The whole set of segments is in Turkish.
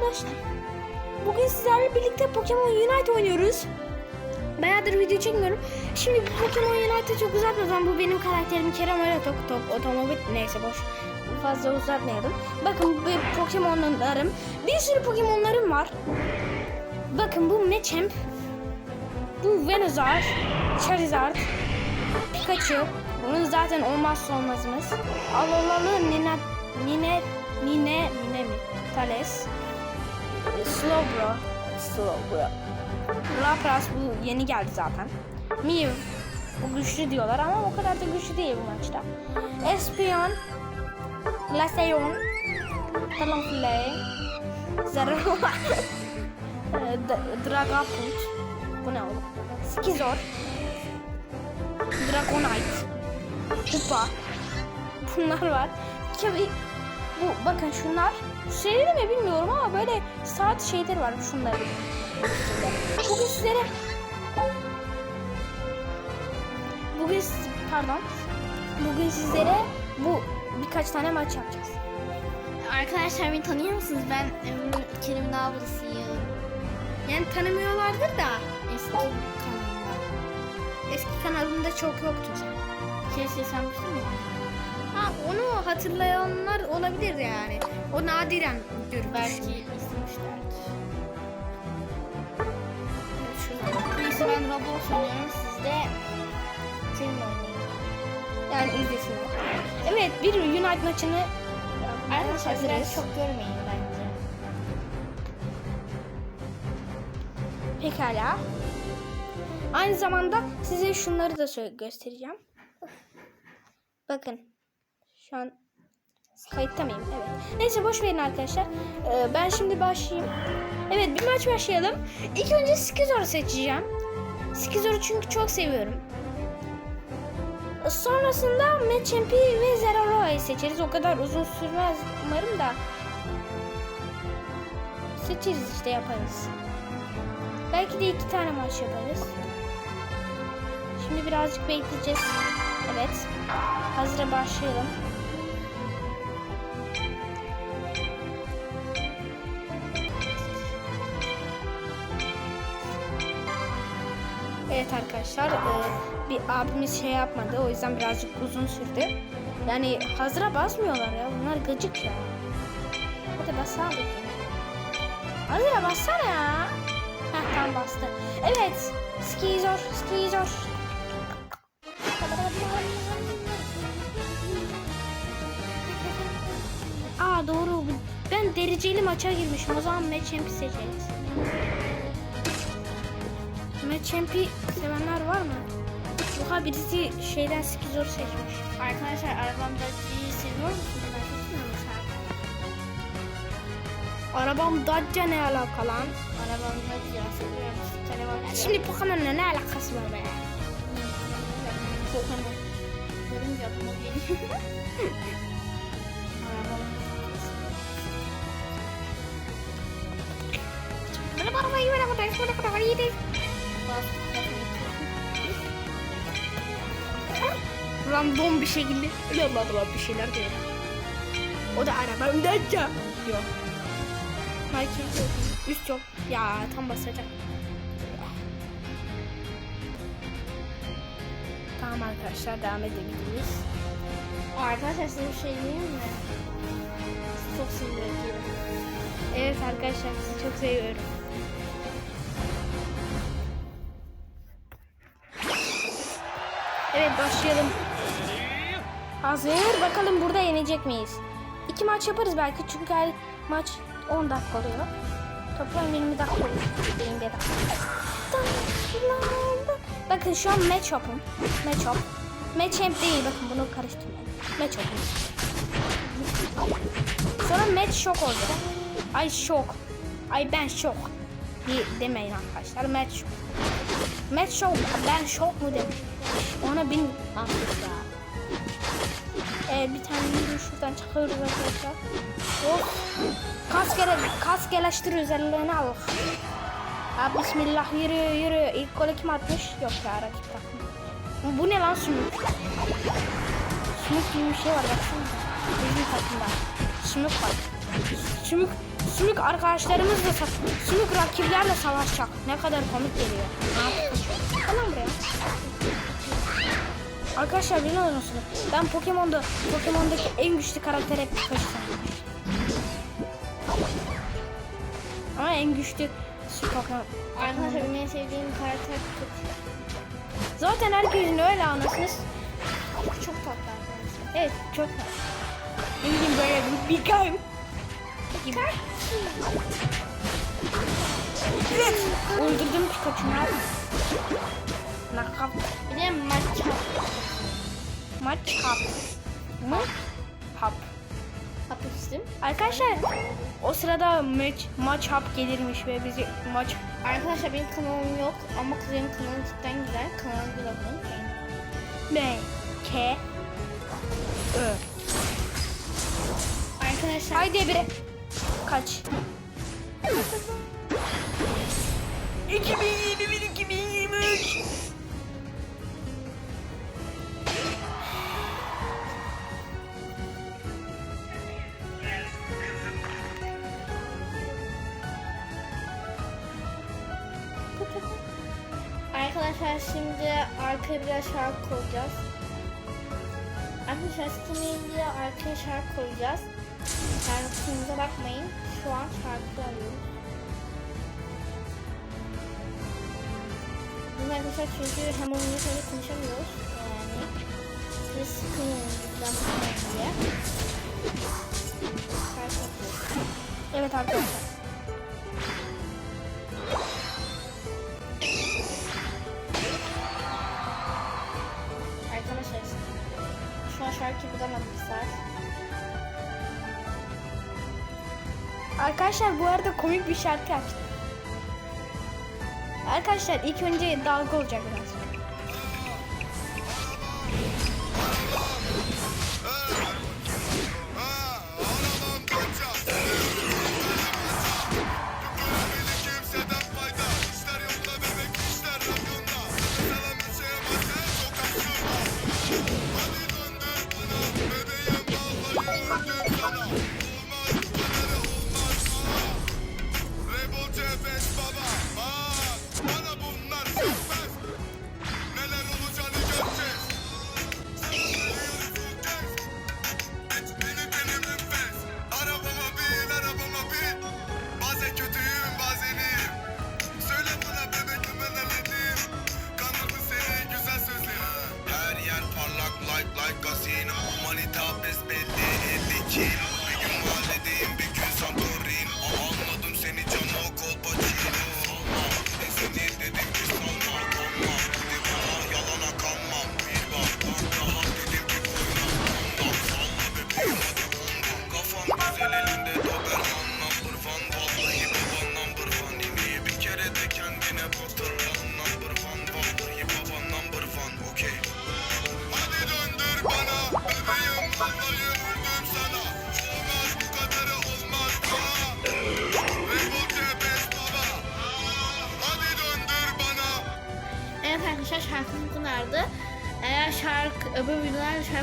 arkadaşlar. Bugün sizlerle birlikte Pokemon Unite oynuyoruz. Bayağıdır video çekmiyorum. Şimdi Pokemon Unite'ı çok uzatmadan bu benim karakterim Kerem Aratok Top Otomobil neyse boş. Fazla uzatmayalım. Bakın bu Pokemon'larım. Bir sürü Pokemon'larım var. Bakın bu Machamp. Bu Venusaur. Charizard. Pikachu. Bunun zaten olmazsa olmazımız. Alolalı Nina Nine Nine Nine mi? Thales. Slowbro. Slowbro. Lapras bu yeni geldi zaten. Mew. Bu güçlü diyorlar ama o kadar da güçlü değil bu maçta. Espion. Glaceon. Talonflame. Zeraora. D- Dragapult. Bu ne oğlum? Skizor. Dragonite. Kupa. Bunlar var. Tabii bu bakın şunlar şeyleri mi bilmiyorum ama böyle saat şeyleri var şunları. Bugün sizlere Bugün pardon. Bugün sizlere bu birkaç tane maç yapacağız. Arkadaşlar beni tanıyor musunuz? Ben Emre Kerim'in ablasıyım. Yani tanımıyorlardır da Eski kanalımda. eski kanalında çok yoktu sen. Şey seslenmiştim ya. Ha onu hatırlayanlar olabilir yani. O nadiren görmüş. Belki şurada. Neyse ben Roblox oynuyorum. Siz de Kerim oynayın. Yani izlesinler. Evet bir Unite maçını Arkadaşlar biraz çok görmeyin bence. Pekala. Aynı zamanda size şunları da göstereceğim. Bakın. Şu an kayıtta mıyım? Evet. Neyse boş verin arkadaşlar. Ee, ben şimdi başlayayım. Evet bir maç başlayalım. İlk önce Skizor'u seçeceğim. Skizor'u çünkü çok seviyorum. Sonrasında Machampi ve Zeraroa'yı seçeriz. O kadar uzun sürmez umarım da. Seçeriz işte yaparız. Belki de iki tane maç yaparız. Şimdi birazcık bekleyeceğiz. Evet. Hazıra başlayalım. Evet arkadaşlar e, bir abimiz şey yapmadı o yüzden birazcık uzun sürdü. Yani hazıra basmıyorlar ya bunlar gıcık ya. Hadi basalım. Hazıra bassana ya. Heh tam bastı. Evet. Skizor, skizor. Aa doğru. Ben dereceli maça girmişim. O zaman Matchamp'i seçeriz. Matchamp'i sevenler var mı? Oha birisi şeyden skizor seçmiş. Arkadaşlar arabamdaki seviyor musunuz? Ben çok seviyorum. Arabam Dacia ne alaka lan? Arabamdaki ya seviyorum. Telefon. Şimdi Pokemon'la ne alakası var be? Pokemon. Görünce aklıma geliyor. Arabamda. Arabayı ver ama ben sonra kadar iyi değil. Random bir şekilde yolladılar bir şeyler diyor. O da arabam Dacia diyor. Michael üst yok. Ya tam basacak. Tamam arkadaşlar devam edebiliriz. Arkadaşlar size bir şey diyeyim mi? Sizi çok seviyorum. Evet arkadaşlar sizi çok seviyorum. Evet başlayalım. Hazır. Bakalım burada yenecek miyiz? İki maç yaparız belki çünkü her maç 10 dakika oluyor. Toplam 20 dakika oluyor. 21 dakika. Bakın şu an match up'um. Match up. Match champ değil bakın bunu karıştırmayın. Match up'um. Sonra match shock olacak. Ay şok. Ay ben şok. De demeyin arkadaşlar. Match shock. Match shock. Ben şok mu demiş. Ona bin mantıklı. Ee, bir tane yürü şuradan çıkıyoruz arkadaşlar. Of. Kas gele kas geleştir özelliğini al. Ha, bismillah yürü yürü. İlk golü kim atmış? Yok ya rakip takım. Bu ne lan sümük? Sümük gibi bir şey var baksana. Bizim takımda. Sümük var. Sümük, sümük arkadaşlarımızla, sümük rakiplerle savaşacak. Ne kadar komik geliyor. Ne yapayım? Tamam. Arkadaşlar biliyor musunuz? Ben Pokemon'da, Pokemon'daki en güçlü karakter hep Pikachu sanırım. Ama en güçlü Pokemon. Arkadaşlar benim en sevdiğim karakter Pikachu. Zaten herkesin öyle anlasınız. Çok tatlı arkadaşlar. Evet çok Ne bileyim böyle bir Pikachu gibi. Evet. Öldürdüm Pikachu'nu Knockout. Bir de matcha. Maç hap. Mı? Hap. Hapustum. Arkadaşlar o sırada maç maç hap gelirmiş ve bizi maç Arkadaşlar benim kanalım yok ama kızımın kanalı cidden güzel. Kanalına bir abone olun. B K Ö. Arkadaşlar Haydi bre. Kaç? 2021 2023 arkaya biraz şarkı koyacağız. Arkadaşlar Steam'e arkaya şarkı koyacağız. Şarkımıza bakmayın. Şu an şarkı arıyoruz. Bunu arkadaşlar çünkü hem oyunu böyle konuşamıyoruz. Yani bizden bakmayın diye. Şarkı. Evet. Arkadaşlar an şarkı bulamadım bir saat. Arkadaşlar bu arada komik bir şarkı açtım. Arkadaşlar ilk önce dalga olacak biraz.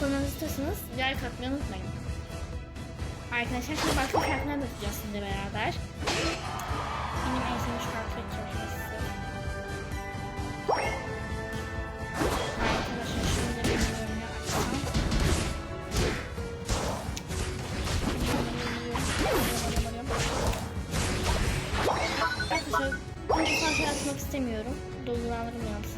Koymanızı istiyorsanız like atmayı unutmayın. Arkadaşlar şimdi başka şarkılar da yapacağız sizinle beraber. Benim en sevdiğim şarkı açacağım size. Arkadaşlar şimdi bir bölümü açsam. Arkadaşlar bu defa şey atmak istemiyorum. Duygulandırmayalım sizi.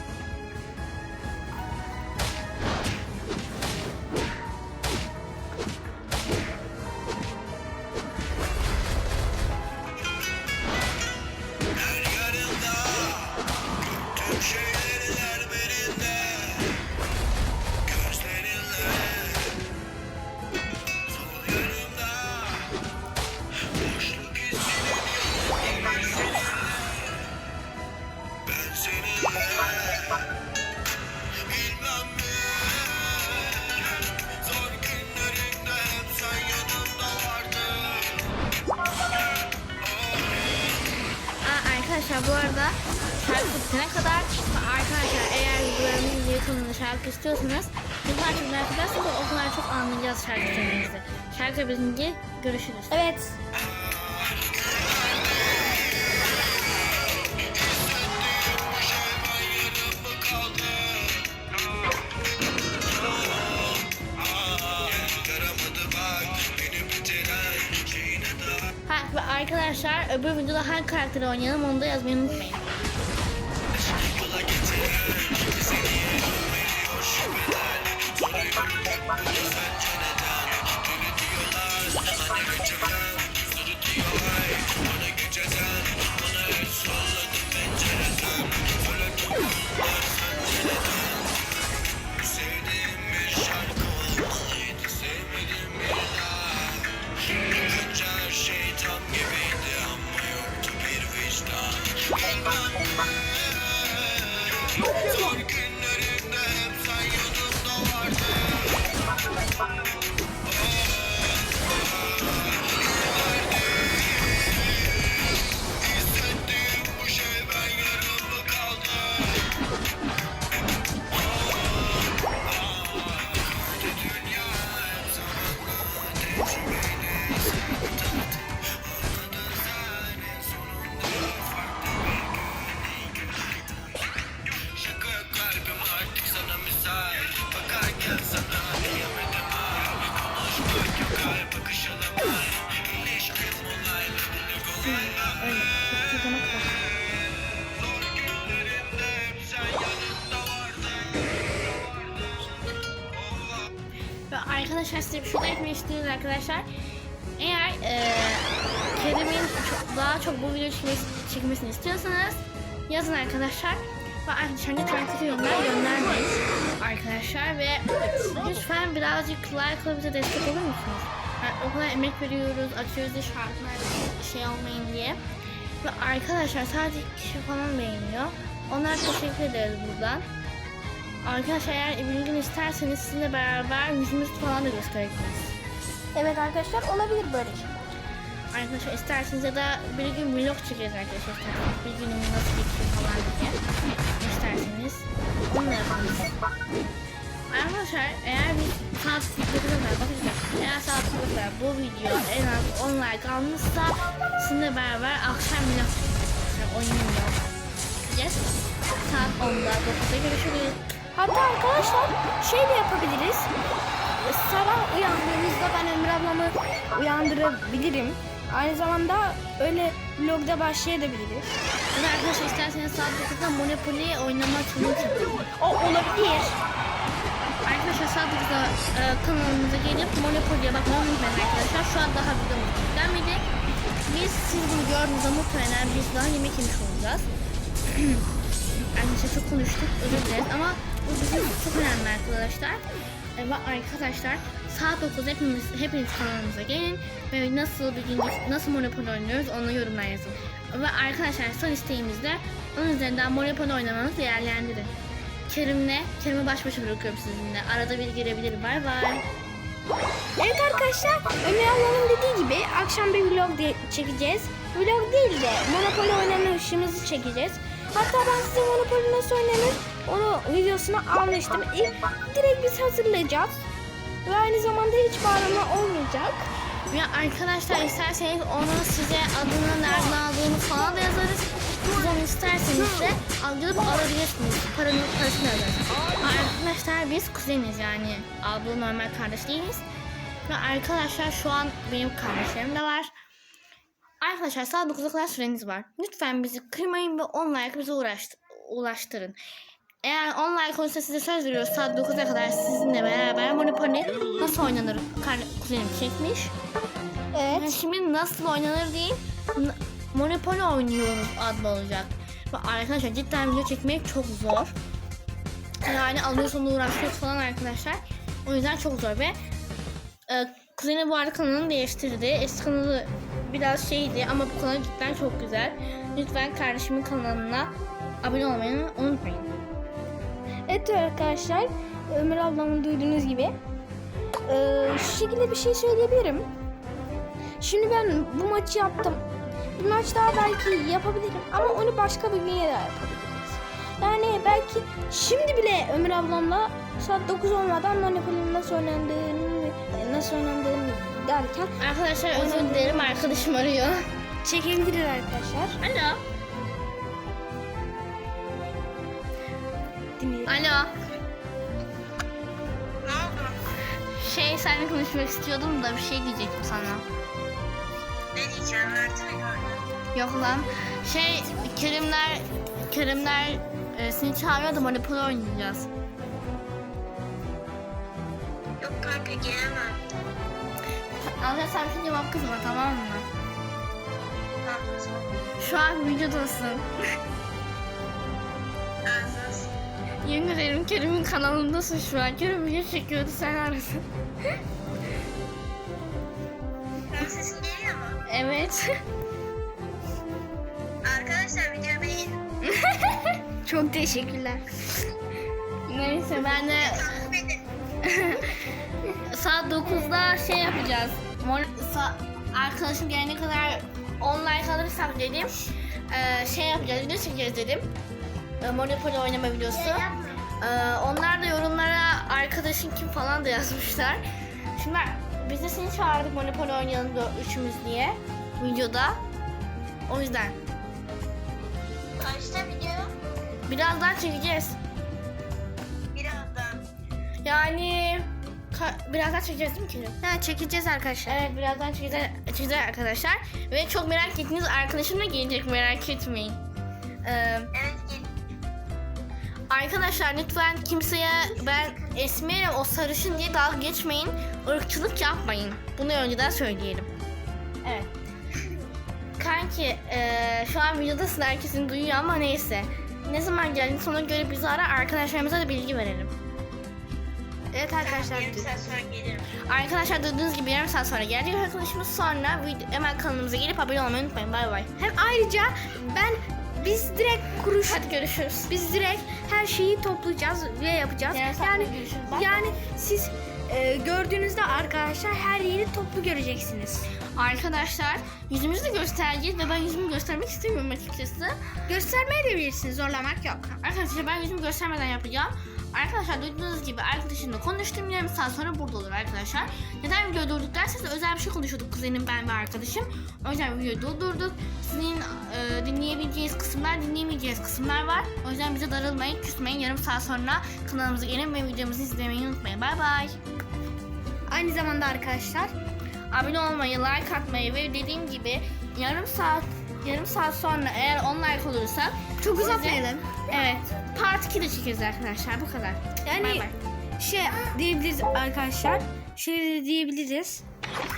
Bu arada şarkı bitene kadar arkadaşlar eğer videolarımın yakınında şarkı istiyorsanız çok merak ederseniz o kadar çok anlayacağız şarkı sevdiğinizi. Şarkı bitince görüşürüz. Evet. Ve arkadaşlar öbür videoda hangi karakteri oynayalım onu da yazmayı unutmayın. şüpheler Zor günlerimde hep sen yanımda vardın arkadaşlar size bir şey de eklemek istiyoruz arkadaşlar. Eğer eee Kerem'in daha çok bu video çekmesi, çekmesini istiyorsanız yazın arkadaşlar. Ve arkadaşlar lütfen kötü yorumlar göndermeyin arkadaşlar ve lütfen birazcık like bize destek olur musunuz? Yani o kadar emek veriyoruz, açıyoruz da şarkılar şey olmayın diye. Ve arkadaşlar sadece iki kişi falan beğeniyor. Onlara teşekkür ederiz buradan. Arkadaşlar eğer bir gün isterseniz sizinle beraber yüzümüzü falan da gösterebiliriz. Evet arkadaşlar olabilir böyle şey. Arkadaşlar isterseniz ya da bir gün vlog çekeriz arkadaşlar. Bir günüm nasıl geçiyor falan diye. İsterseniz onu da yaparız. Arkadaşlar eğer bir saat sıklıkla bakacağız. Eğer saat sıklıkla bu video en az 10 like almışsa sizinle beraber akşam. Oyun vlog çekeceğiz. Saat 10'da 9'da görüşürüz. Hatta arkadaşlar şey de yapabiliriz. Sabah uyandığımızda ben Ömür ablamı uyandırabilirim. Aynı zamanda öyle vlogda başlayabiliriz. Arkadaşlar isterseniz saat 9'da Monopoly oynama challenge yapalım. O olabilir. Arkadaşlar 9'da e, kanalımıza gelip Monopoly'ye bakmayı unutmayın arkadaşlar. Şu an daha videomuz yüklenmedi. Biz siz bunu gördüğünüzde muhtemelen biz daha yemek yemiş olacağız. arkadaşlar çok konuştuk özür dileriz ama bu bizim çok önemli arkadaşlar. E, arkadaşlar saat 9'da hepimiz, hepiniz kanalımıza gelin ve nasıl bir gün nasıl Monopoly oynuyoruz onu yorumlar yazın. Ve arkadaşlar son isteğimiz de onun üzerinden Monopoly oynamanızı değerlendirin. Kerim'le, Kerim'i baş başa bırakıyorum sizinle. Arada bir girebilir. Bay bay. Evet arkadaşlar Ömür ablanın dediği gibi akşam bir vlog de- çekeceğiz. Vlog değil de Monopoly oynama işimizi çekeceğiz. Hatta ben size Monopoly nasıl oynanır onu videosunu almıştım. İlk, direkt biz hazırlayacağız. Ve aynı zamanda hiç bağlama olmayacak. Ve arkadaşlar isterseniz onu size adını nereden aldığını de alıp alabilirsiniz. Paranın parasını ödersiniz. Arkadaşlar biz kuzeniz yani. Abla normal kardeş değiliz. Ve arkadaşlar şu an benim kardeşlerim de var. Arkadaşlar saat 9'a kadar süreniz var. Lütfen bizi kırmayın ve 10 like bize uğraştı, ulaştırın. Eğer 10 like olursa size söz veriyoruz saat 9'a kadar sizinle beraber Monopoly nasıl oynanır kuzenim çekmiş. Evet. Yani şimdi nasıl oynanır değil Monopoly oynuyoruz adlı olacak. Arkadaşlar cidden video çekmek çok zor. Yani alıyorsun uğraşıyoruz falan arkadaşlar. O yüzden çok zor ve e, kuzeni bu arada kanalını değiştirdi. Eski kanalı biraz şeydi ama bu kanal cidden çok güzel. Lütfen kardeşimin kanalına abone olmayı unutmayın. Evet arkadaşlar Ömür ablamın duyduğunuz gibi ee, şu şekilde bir şey söyleyebilirim. Şimdi ben bu maçı yaptım. Bir maç daha belki yapabilirim ama onu başka bir gün daha yapabiliriz. Yani belki şimdi bile Ömür ablamla saat 9 olmadan Monopoly'nin nasıl oynandığını nasıl oynandığını derken Arkadaşlar özür dilerim arkadaşım arıyor. çekebiliriz arkadaşlar. Alo. Dinleyelim. Alo. Şey seninle konuşmak istiyordum da bir şey diyecektim sana. Ne diyeceğim versene Yok lan. Şey Kerimler Kerimler e, seni çağırıyor da Monopoly oynayacağız. Yok kanka gelemem. Sen şimdi cevap kızma tamam mı? Şu an videodasın. Yemin ederim Kerim'in kanalındasın şu an. Kerim video çekiyordu sen arasın. Benim sesim geliyor mu? evet. Çok teşekkürler. Neyse ben de saat 9'da şey yapacağız. Arkadaşım gelene kadar online kalırsak dedim. Ee, şey yapacağız, video çekeceğiz dedim. Ee, Monopoly oynama videosu. Ee, onlar da yorumlara arkadaşın kim falan da yazmışlar. Şimdi biz de seni çağırdık Monopoly oynayalım da üçümüz diye videoda. O yüzden birazdan çekeceğiz. Birazdan. Yani ka- birazdan çekeceğiz değil mi Kerim? Ha çekeceğiz arkadaşlar. Evet birazdan çekeceğiz, çekeceğiz arkadaşlar. Ve çok merak ettiğiniz arkadaşım da gelecek merak etmeyin. Ee, Evet gel. arkadaşlar lütfen kimseye ben esmerim o sarışın diye dalga geçmeyin. ırkçılık yapmayın. Bunu önceden söyleyelim. Evet. Kanki eee, şu an videodasın herkesin duyuyor ama neyse. Ne zaman geldin sonra göre bizi ara arkadaşlarımıza da bilgi verelim. Evet arkadaşlar. Yarım saat sonra gelirim. Arkadaşlar duyduğunuz gibi yarım saat sonra gelecek arkadaşımız sonra video, hemen kanalımıza gelip abone olmayı unutmayın. Bay bay. Hem ayrıca ben biz direkt kuruş Hadi görüşürüz. biz direkt her şeyi toplayacağız ve yapacağız. Saat Yani görüşürüz. Yani siz e, gördüğünüzde arkadaşlar her yeri toplu göreceksiniz. Arkadaşlar yüzümüzü de göstereceğiz ve ben yüzümü göstermek istemiyorum açıkçası. Göstermeye de bilirsiniz. Zorlamak yok. Arkadaşlar ben yüzümü göstermeden yapacağım. Arkadaşlar duyduğunuz gibi arkadaşımla konuştum yarım saat sonra burada olur arkadaşlar. Neden videoyu durduk derseniz özel bir şey konuşuyorduk kuzenim ben ve arkadaşım. O yüzden videoyu durdurduk. Sizin e, dinleyebileceğiniz kısımlar dinleyemeyeceğiniz kısımlar var. O yüzden bize darılmayın küsmeyin yarım saat sonra kanalımıza gelin ve videomuzu izlemeyi unutmayın. Bay bay. Aynı zamanda arkadaşlar Abone olmayı, like atmayı ve dediğim gibi yarım saat yarım saat sonra eğer online olursak çok size- uzatmayalım. Evet. Part 2 de çekeriz arkadaşlar. Bu kadar. Yani Bay bay. şey diyebiliriz arkadaşlar. Şöyle diyebiliriz.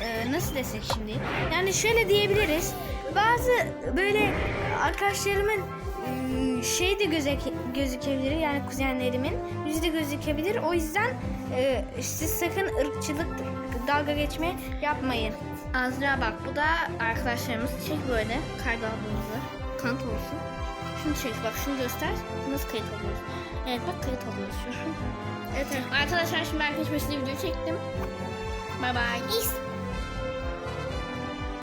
Ee, nasıl desek şimdi? Yani şöyle diyebiliriz. Bazı böyle arkadaşlarımın ım, şey de gözek- gözükebilir yani kuzenlerimin yüzü de gözükebilir. O yüzden e, siz sakın ırkçılık dalga geçme yapmayın. Azra bak bu da arkadaşlarımız. Çek böyle kayda aldığımızı. Kanıt olsun. Şunu çek bak şunu göster. Nasıl kayıt alıyoruz? Evet bak kayıt alıyoruz şu an. Evet. Arkadaşlar şimdi arkadaşımla video çektim. Bay bay.